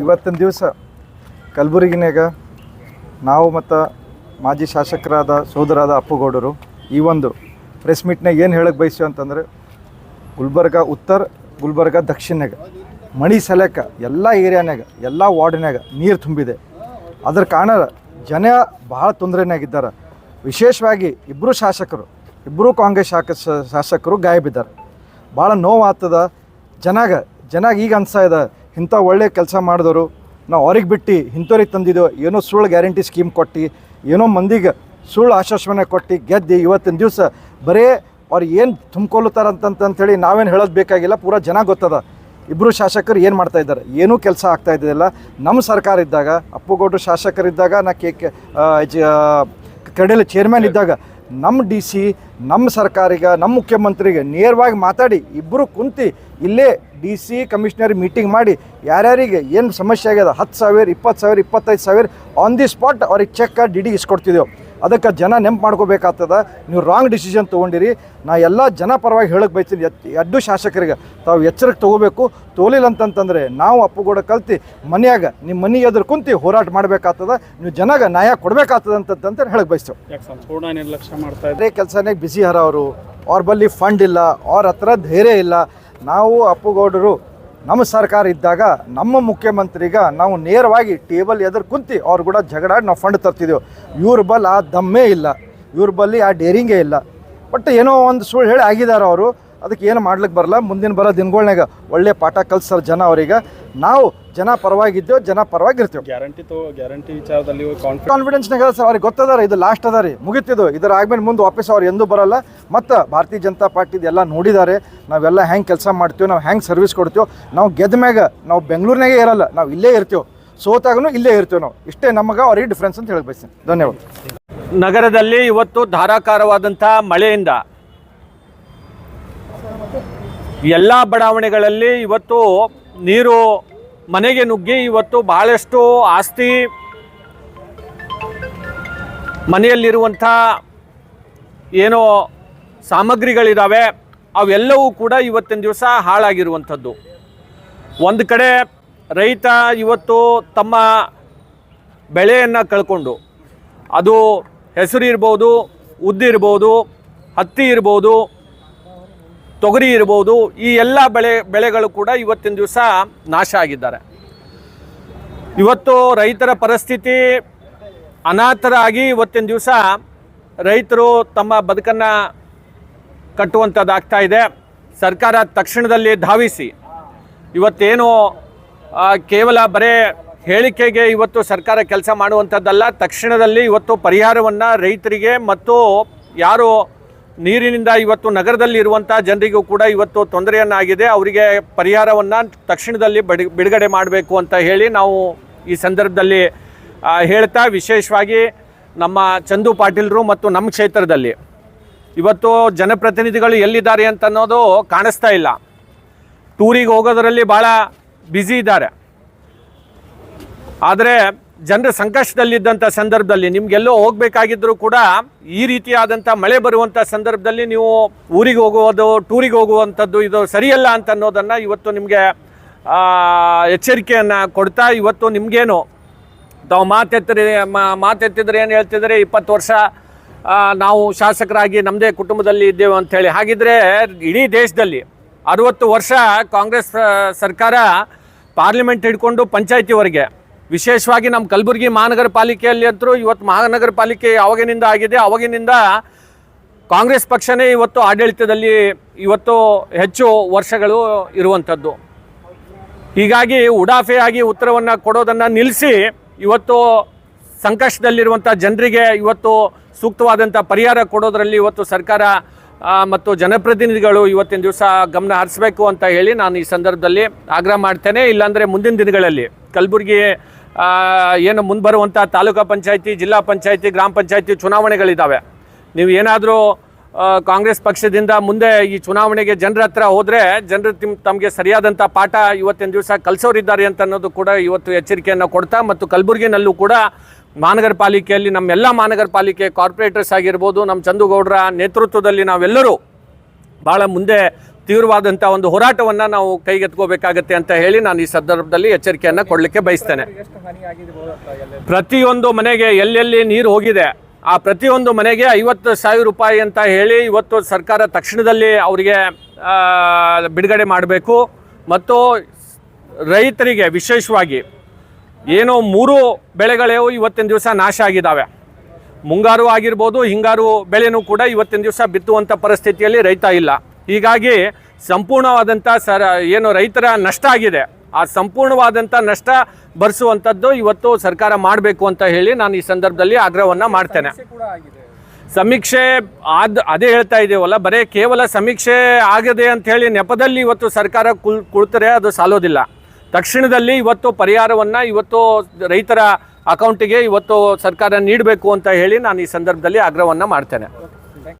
ಇವತ್ತಿನ ದಿವಸ ಕಲಬುರಗಿನಾಗ ನಾವು ಮತ್ತು ಮಾಜಿ ಶಾಸಕರಾದ ಸೋದರಾದ ಅಪ್ಪುಗೌಡರು ಈ ಒಂದು ಪ್ರೆಸ್ ಮೀಟ್ನಾಗ ಏನು ಹೇಳಕ್ಕೆ ಬಯಸ್ತೀವಿ ಅಂತಂದರೆ ಗುಲ್ಬರ್ಗ ಉತ್ತರ ಗುಲ್ಬರ್ಗ ದಕ್ಷಿಣಾಗ ಮಣಿ ಸಲಕ ಎಲ್ಲ ಏರಿಯಾನಾಗ ಎಲ್ಲ ವಾರ್ಡ್ನಾಗ ನೀರು ತುಂಬಿದೆ. ಅದ್ರ ಕಾರಣ ಜನ ಭಾಳ ತೊಂದರೆನಾಗಿದ್ದಾರೆ ವಿಶೇಷವಾಗಿ ಇಬ್ಬರು ಶಾಸಕರು ಇಬ್ಬರು ಕಾಂಗ್ರೆಸ್ ಶಾಕ ಶಾಸಕರು ಗಾಯ ಬಿದ್ದಾರೆ ಭಾಳ ನೋವು ಆಗ್ತದ ಜನಾಗ ಜನಾಗ ಈಗ ಅನಿಸ್ತಾ ಇದೆ, ಇಂಥ ಒಳ್ಳೆ ಕೆಲಸ ಮಾಡಿದವರು, ನಾವು ಅವ್ರಿಗೆ ಬಿಟ್ಟು ಇಂಥವ್ರಿಗೆ ತಂದಿದ್ದೆವು ಏನೋ ಸುಳ್ಳು ಗ್ಯಾರಂಟಿ ಸ್ಕೀಮ್ ಕೊಟ್ಟು, ಏನೋ ಮಂದಿಗೆ ಸುಳ್ಳು ಆಶ್ವಾಸನೆ ಕೊಟ್ಟು ಗೆದ್ದು ಇವತ್ತಿನ ದಿವಸ ಬರೀ ಅವ್ರು ಏನು ತುಂಬ್ಕೊಳ್ತಾರಂತಂತೇಳಿ ನಾವೇನು ಹೇಳೋದು ಬೇಕಾಗಿಲ್ಲ, ಪೂರಾ ಜನ ಗೊತ್ತದ. ಇಬ್ಬರು ಶಾಸಕರು ಏನು ಮಾಡ್ತಾ ಇದ್ದಾರೆ? ಏನೂ ಕೆಲಸ ಆಗ್ತಾ ಇದ್ದಿಲ್ಲ ನಮ್ಮ ಸರ್ಕಾರ ಇದ್ದಾಗ, ಅಪ್ಪುಗೌಡರು ಶಾಸಕರಿದ್ದಾಗ ನಾ ಕೆ ಕಡೆಯಲ್ಲಿ ಚೇರ್ಮನ್ ಇದ್ದಾಗ ನಮ್ಮ ಡಿ ಸಿ ನಮ್ಮ ಸರ್ಕಾರಿಗೆ ನಮ್ಮ ಮುಖ್ಯಮಂತ್ರಿಗೆ ನೇರವಾಗಿ ಮಾತಾಡಿ ಇಬ್ಬರು ಕುಂತು ಇಲ್ಲೇ ಡಿ ಸಿ ಕಮಿಷನರ್ ಮೀಟಿಂಗ್ ಮಾಡಿ ಯಾರ್ಯಾರಿಗೆ ಏನು ಸಮಸ್ಯೆ ಆಗ್ಯದ ಹತ್ತು ಸಾವಿರ ಇಪ್ಪತ್ತು ಸಾವಿರ ಇಪ್ಪತ್ತೈದು ಸಾವಿರ ಆನ್ ದಿ ಸ್ಪಾಟ್ ಅವ್ರಿಗೆ ಚೆಕ್ ಡಿ ಡಿ ಇಸ್ಕೊಡ್ತಿದ್ದೆವು ಅದಕ್ಕೆ ಜನ ನೆಂಪು ಮಾಡ್ಕೋಬೇಕಾಗ್ತದ. ನೀವು ರಾಂಗ್ ಡಿಸಿಷನ್ ತೊಗೊಂಡಿರಿ. ನಾ ಎಲ್ಲ ಜನ ಪರವಾಗಿ ಹೇಳಕ್ಕೆ ಬಯಸ್ತೀನಿ. ಎತ್ ಎಡ್ಡು ಶಾಸಕರಿಗೆ ತಾವು ಎಚ್ಚರಿಕೆ ತೊಗೋಬೇಕು. ತೋಲಿಲ್ಲ ಅಂತಂತಂದರೆ ನಾವು ಅಪ್ಪುಗೂಡ ಕಲ್ತು ಮನೆಯಾಗ ನಿಮ್ಮ ಮನೆ ಎದುರು ಕುಂತು ಹೋರಾಟ ಮಾಡಬೇಕಾಗ್ತದ. ನೀವು ಜನಾಗ ನ್ಯಾಯ ಕೊಡಬೇಕಾಗ್ತದ ಅಂತಂತಂತ ಹೇಳಕ್ಕೆ ಬಯಸ್ತೇವೆ. ಯಾಕೆ ಸಂಪೂರ್ಣ ನಿರ್ಲಕ್ಷ್ಯ ಮಾಡ್ತಾ ಇದ್ದಾರೆ ಕೆಲಸನೇ ಕೆಲಸನಾಗ ಬಿಸಿ ಹರ ಅವರು. ಅವ್ರ ಬಲ್ಲಿ ಫಂಡ್ ಇಲ್ಲ. ಅವ್ರ ಹತ್ರ ಧೈರ್ಯ ಇಲ್ಲ. ನಾವು ಅಪ್ಪುಗೌಡರು, ನಮ್ಮ ಸರ್ಕಾರ ಇದ್ದಾಗ ನಮ್ಮ ಮುಖ್ಯಮಂತ್ರಿಗ ನಾವು ನೇರವಾಗಿ ಟೇಬಲ್ ಎದುರು ಕುಂತು ಅವ್ರು ಕೂಡ ಜಗಳಾಡಿ ನಾವು ಫಂಡ್ ತರ್ತಿದ್ದೆವು ಇವ್ರ ಬಲ್ಲಿ ಆ ದಮ್ಮೇ ಇಲ್ಲ. ಇವ್ರ ಬಲ್ಲಿ ಆ ಡೇರಿಂಗೇ ಇಲ್ಲ. ಬಟ್ ಏನೋ ಒಂದು ಸುಳ್ಳು ಹೇಳಿ ಆಗಿದ್ದಾರೆ ಅವರು. ಅದಕ್ಕೆ ಏನು ಮಾಡ್ಲಿಕ್ಕೆ ಬರಲ್ಲ. ಮುಂದಿನ ಬರೋ ದಿನಗಳ್ನಾಗ ಒಳ್ಳೆ ಪಾಠ ಕಲಿಸ್ತಾರೆ ಜನ ಅವರಿಗೆ. ನಾವು ಜನ ಪರವಾಗಿದ್ದೇವೆ ಜನ ಪರವಾಗಿರ್ತೇವೆ. ಗ್ಯಾರಂಟಿ ತೋ ಗ್ಯಾರಂಟಿ ವಿಚಾರದಲ್ಲಿ ಕಾನ್ಫಿಡೆನ್ಸ್ ಕಾನ್ಫಿಡೆನ್ಸ್ನಾಗ ಸರ್ ಅವ್ರಿಗೆ ಗೊತ್ತದಾರ ಇದು ಲಾಸ್ಟ್ ಅದ ರೀ ಮುಗಿತಿದ್ದು. ಇದರ ಆಗ್ಮೇಲೆ ಮುಂದೆ ವಾಪಸ್ ಅವ್ರು ಎಂದೂ ಬರಲ್ಲ. ಮತ್ತು ಭಾರತೀಯ ಜನತಾ ಪಾರ್ಟಿ ಇದೆಲ್ಲ ನೋಡಿದ್ದಾರೆ ನಾವೆಲ್ಲ ಹೆಂಗೆ ಕೆಲಸ ಮಾಡ್ತೀವಿ ನಾವು ಹೆಂಗೆ ಸರ್ವಿಸ್ ಕೊಡ್ತೀವಿ ನಾವು ಗೆದ್ದ ಮ್ಯಾಗ ನಾವು ಬೆಂಗಳೂರಿನಾಗೆ ಇರಲ್ಲ ನಾವು ಇಲ್ಲೇ ಇರ್ತೀವಿ ಸೋತಾಗೂ ಇಲ್ಲೇ ಇರ್ತೀವಿ ನಾವು. ಇಷ್ಟೇ ನಮಗೆ ಅವ್ರಿಗೆ ಡಿಫ್ರೆನ್ಸ್ ಅಂತ ಹೇಳಿ ಬಯಸ್ತೀನಿ ಧನ್ಯವಾದ. ನಗರದಲ್ಲಿ ಇವತ್ತು ಧಾರಾಕಾರವಾದಂಥ ಮಳೆಯಿಂದ ಎಲ್ಲ ಬಡಾವಣೆಗಳಲ್ಲಿ ಇವತ್ತು ನೀರು ಮನೆಗೆ ನುಗ್ಗಿ ಇವತ್ತು ಬಹಳಷ್ಟು ಆಸ್ತಿ ಮನೆಯಲ್ಲಿರುವಂಥ ಏನೋ ಸಾಮಗ್ರಿಗಳಿದ್ದಾವೆ ಅವೆಲ್ಲವೂ ಕೂಡ ಇವತ್ತಿನ ದಿವಸ ಹಾಳಾಗಿರುವಂಥದ್ದು. ಒಂದು ಕಡೆ ರೈತ ಇವತ್ತು ತಮ್ಮ ಬೆಳೆಯನ್ನು ಕಳ್ಕೊಂಡು, ಅದು ಹೆಸರು ಇರ್ಬೋದು ಉದ್ದಿರ್ಬೋದು, ಹತ್ತಿ ಇರ್ಬೋದು ತೊಗರಿ ಇರ್ಬೋದು, ಈ ಎಲ್ಲ ಬೆಳೆ, ಬೆಳೆಗಳು ಕೂಡ ಇವತ್ತಿನ ದಿವಸ ನಾಶ ಆಗಿದ್ದಾರೆ. ಇವತ್ತು ರೈತರ ಪರಿಸ್ಥಿತಿ ಅನಾಥರಾಗಿ ಇವತ್ತಿನ ದಿವಸ ರೈತರು ತಮ್ಮ ಬದುಕನ್ನು ಕಟ್ಟುವಂಥದ್ದಾಗ್ತಾ ಇದೆ. ಸರ್ಕಾರ ತಕ್ಷಣದಲ್ಲಿ ಧಾವಿಸಿ. ಇವತ್ತೇನು ಕೇವಲ ಬರೇ ಹೇಳಿಕೆಗೆ ಇವತ್ತು ಸರ್ಕಾರ ಕೆಲಸ ಮಾಡುವಂಥದ್ದಲ್ಲ ತಕ್ಷಣದಲ್ಲಿ ಇವತ್ತು ಪರಿಹಾರವನ್ನು ರೈತರಿಗೆ ಮತ್ತು ಯಾರು ನೀರಿನಿಂದ ಇವತ್ತು ನಗರದಲ್ಲಿ ಇರುವಂಥ ಜನರಿಗೂ ಕೂಡ ಇವತ್ತು ತೊಂದರೆಯನ್ನಾಗಿದೆ. ಅವರಿಗೆ ಪರಿಹಾರವನ್ನು ತಕ್ಷಣದಲ್ಲಿ ಬಡಿ, ಬಿಡುಗಡೆ ಮಾಡಬೇಕು ಅಂತ ಹೇಳಿ ನಾವು ಈ ಸಂದರ್ಭದಲ್ಲಿ ಹೇಳ್ತಾ ವಿಶೇಷವಾಗಿ ನಮ್ಮ ಚಂದು ಪಾಟೀಲ್ರು ಮತ್ತು ನಮ್ಮ ಕ್ಷೇತ್ರದಲ್ಲಿ. ಇವತ್ತು ಜನಪ್ರತಿನಿಧಿಗಳು ಎಲ್ಲಿದ್ದಾರೆ ಅಂತ ಅನ್ನೋದು ಕಾಣಿಸ್ತಾ ಇಲ್ಲ. ಟೂರಿಗೆ ಹೋಗೋದರಲ್ಲಿ ಭಾಳ ಬ್ಯುಸಿ ಇದ್ದಾರೆ. ಆದರೆ ಜನರ ಸಂಕಷ್ಟದಲ್ಲಿದ್ದಂಥ ಸಂದರ್ಭದಲ್ಲಿ ನಿಮ್ಗೆಲ್ಲೋ ಹೋಗಬೇಕಾಗಿದ್ದರೂ ಕೂಡ ಈ ರೀತಿಯಾದಂಥ ಮಳೆ ಬರುವಂಥ ಸಂದರ್ಭದಲ್ಲಿ ನೀವು ಊರಿಗೆ ಹೋಗುವುದು ಟೂರಿಗೆ ಹೋಗುವಂಥದ್ದು ಇದು ಸರಿಯಲ್ಲ ಅಂತ ಅನ್ನೋದನ್ನು ಇವತ್ತು ನಿಮಗೆ ಎಚ್ಚರಿಕೆಯನ್ನು ಕೊಡ್ತಾ ಇವತ್ತು ನಿಮಗೇನು? ತಾವು ಮಾತೆತ್ತಿರಿ ಮಾತೆತ್ತಿದ್ರೆ ಏನು ಹೇಳ್ತಿದ್ರೆ ಇಪ್ಪತ್ತು ವರ್ಷ ನಾವು ಶಾಸಕರಾಗಿ ನಮ್ಮದೇ ಕುಟುಂಬದಲ್ಲಿ ಇದ್ದೇವೆ ಅಂಥೇಳಿ. ಹಾಗಿದ್ರೆ ಇಡೀ ದೇಶದಲ್ಲಿ ಅರುವತ್ತು ವರ್ಷ ಕಾಂಗ್ರೆಸ್ ಸರ್ಕಾರ ಪಾರ್ಲಿಮೆಂಟ್ ಹಿಡ್ಕೊಂಡು ಪಂಚಾಯತಿವರೆಗೆ ವಿಶೇಷವಾಗಿ ನಮ್ಮ ಕಲಬುರಗಿ ಮಹಾನಗರ ಪಾಲಿಕೆಯಲ್ಲಿ ಅಂತೂ ಇವತ್ತು ಮಹಾನಗರ ಪಾಲಿಕೆ ಯಾವಾಗಿನಿಂದ ಆಗಿದೆ, ಅವಾಗಿನಿಂದ ಕಾಂಗ್ರೆಸ್ ಪಕ್ಷನೇ ಇವತ್ತು ಆಡಳಿತದಲ್ಲಿ ಇವತ್ತು ಹೆಚ್ಚು ವರ್ಷಗಳು ಇರುವಂಥದ್ದು. ಹೀಗಾಗಿ ಉಡಾಫೆಯಾಗಿ ಉತ್ತರವನ್ನು ಕೊಡೋದನ್ನು ನಿಲ್ಲಿಸಿ ಇವತ್ತು ಸಂಕಷ್ಟದಲ್ಲಿರುವಂಥ ಜನರಿಗೆ ಇವತ್ತು ಸೂಕ್ತವಾದಂಥ ಪರಿಹಾರ ಕೊಡೋದರಲ್ಲಿ ಇವತ್ತು ಸರ್ಕಾರ ಮತ್ತು ಜನಪ್ರತಿನಿಧಿಗಳು ಇವತ್ತಿನ ದಿವಸ ಗಮನ ಹರಿಸಬೇಕು ಅಂತ ಹೇಳಿ ನಾನು ಈ ಸಂದರ್ಭದಲ್ಲಿ ಆಗ್ರಹ ಮಾಡ್ತೇನೆ. ಇಲ್ಲಾಂದರೆ ಮುಂದಿನ ದಿನಗಳಲ್ಲಿ ಕಲಬುರಗಿ ಏನು ಮುಂದೆ ತಾಲೂಕಾ ಪಂಚಾಯತಿ, ಜಿಲ್ಲಾ ಪಂಚಾಯತಿ, ಗ್ರಾಮ ಪಂಚಾಯತಿ ಚುನಾವಣೆಗಳಿದ್ದಾವೆ ನೀವು ಏನಾದರೂ ಕಾಂಗ್ರೆಸ್ ಪಕ್ಷದಿಂದ ಮುಂದೆ ಈ ಚುನಾವಣೆಗೆ ಜನರ ಹತ್ರ ಹೋದರೆ ಜನರು ತಿಮ್, ತಮಗೆ ಸರಿಯಾದಂಥ ಪಾಠ ಇವತ್ತಿನ ದಿವಸ ಕಲಿಸೋರಿದ್ದಾರೆ ಅಂತ ಅನ್ನೋದು ಕೂಡ ಇವತ್ತು ಎಚ್ಚರಿಕೆಯನ್ನು ಕೊಡ್ತಾ ಮತ್ತು ಕಲಬುರಗಿನಲ್ಲೂ ಕೂಡ ಮಹಾನಗರ ಪಾಲಿಕೆಯಲ್ಲಿ ನಮ್ಮೆಲ್ಲ ಮಹಾನಗರ ಪಾಲಿಕೆ ಕಾರ್ಪೊರೇಟರ್ಸ್ ಆಗಿರ್ಬೋದು ನಮ್ಮ ಚಂದುಗೌಡರ ನೇತೃತ್ವದಲ್ಲಿ ನಾವೆಲ್ಲರೂ ಭಾಳ ಮುಂದೆ ತೀವ್ರವಾದಂಥ ಒಂದು ಹೋರಾಟವನ್ನು ನಾವು ಕೈಗೆತ್ಕೋಬೇಕಾಗತ್ತೆ ಅಂತ ಹೇಳಿ ನಾನು ಈ ಸಂದರ್ಭದಲ್ಲಿ ಎಚ್ಚರಿಕೆಯನ್ನು ಕೊಡಲಿಕ್ಕೆ ಬಯಸ್ತೇನೆ. ಪ್ರತಿಯೊಂದು ಮನೆಗೆ ಎಲ್ಲೆಲ್ಲಿ ನೀರು ಹೋಗಿದೆ, ಆ ಪ್ರತಿಯೊಂದು ಮನೆಗೆ ಐವತ್ತು ಸಾವಿರ ರೂಪಾಯಿ ಅಂತ ಹೇಳಿ ಇವತ್ತು ಸರ್ಕಾರ ತಕ್ಷಣದಲ್ಲಿ ಅವರಿಗೆ ಬಿಡುಗಡೆ ಮಾಡಬೇಕು. ಮತ್ತು ರೈತರಿಗೆ ವಿಶೇಷವಾಗಿ ಏನೋ ಮೂರು ಬೆಳೆಗಳೇವು ಇವತ್ತಿನ ದಿವಸ ನಾಶ ಆಗಿದ್ದಾವೆ. ಮುಂಗಾರು ಆಗಿರ್ಬೋದು, ಹಿಂಗಾರು ಬೆಳೆನೂ ಕೂಡ ಇವತ್ತಿನ ದಿವಸ ಬಿತ್ತುವಂಥ ಪರಿಸ್ಥಿತಿಯಲ್ಲಿ ರೈತ ಇಲ್ಲ. ಹೀಗಾಗಿ ಸಂಪೂರ್ಣವಾದಂಥ ಸರ ಏನು ರೈತರ ನಷ್ಟ ಆಗಿದೆ. ಆ ಸಂಪೂರ್ಣವಾದಂಥ ನಷ್ಟ ಭರಿಸುವಂಥದ್ದು ಇವತ್ತು ಸರ್ಕಾರ ಮಾಡಬೇಕು ಅಂತ ಹೇಳಿ ನಾನು ಈ ಸಂದರ್ಭದಲ್ಲಿ ಆಗ್ರಹವನ್ನು ಮಾಡ್ತೇನೆ. ಸಮೀಕ್ಷೆ ಆದ ಅದೇ ಹೇಳ್ತಾ ಇದ್ದೀವಲ್ಲ ಬರೀ ಕೇವಲ ಸಮೀಕ್ಷೆ ಆಗದೆ ಅಂತ ಹೇಳಿ ನೆಪದಲ್ಲಿ ಇವತ್ತು ಸರ್ಕಾರ ಕುಲ್ ಕುಳಿತರೆ ಅದು ಸಾಲೋದಿಲ್ಲ. ತಕ್ಷಣದಲ್ಲಿ ಇವತ್ತು ಪರಿಹಾರವನ್ನು ಇವತ್ತು ರೈತರ ಅಕೌಂಟಿಗೆ ಇವತ್ತು ಸರ್ಕಾರ ನೀಡಬೇಕು ಅಂತ ಹೇಳಿ ನಾನು ಈ ಸಂದರ್ಭದಲ್ಲಿ ಆಗ್ರಹವನ್ನು ಮಾಡ್ತೇನೆ.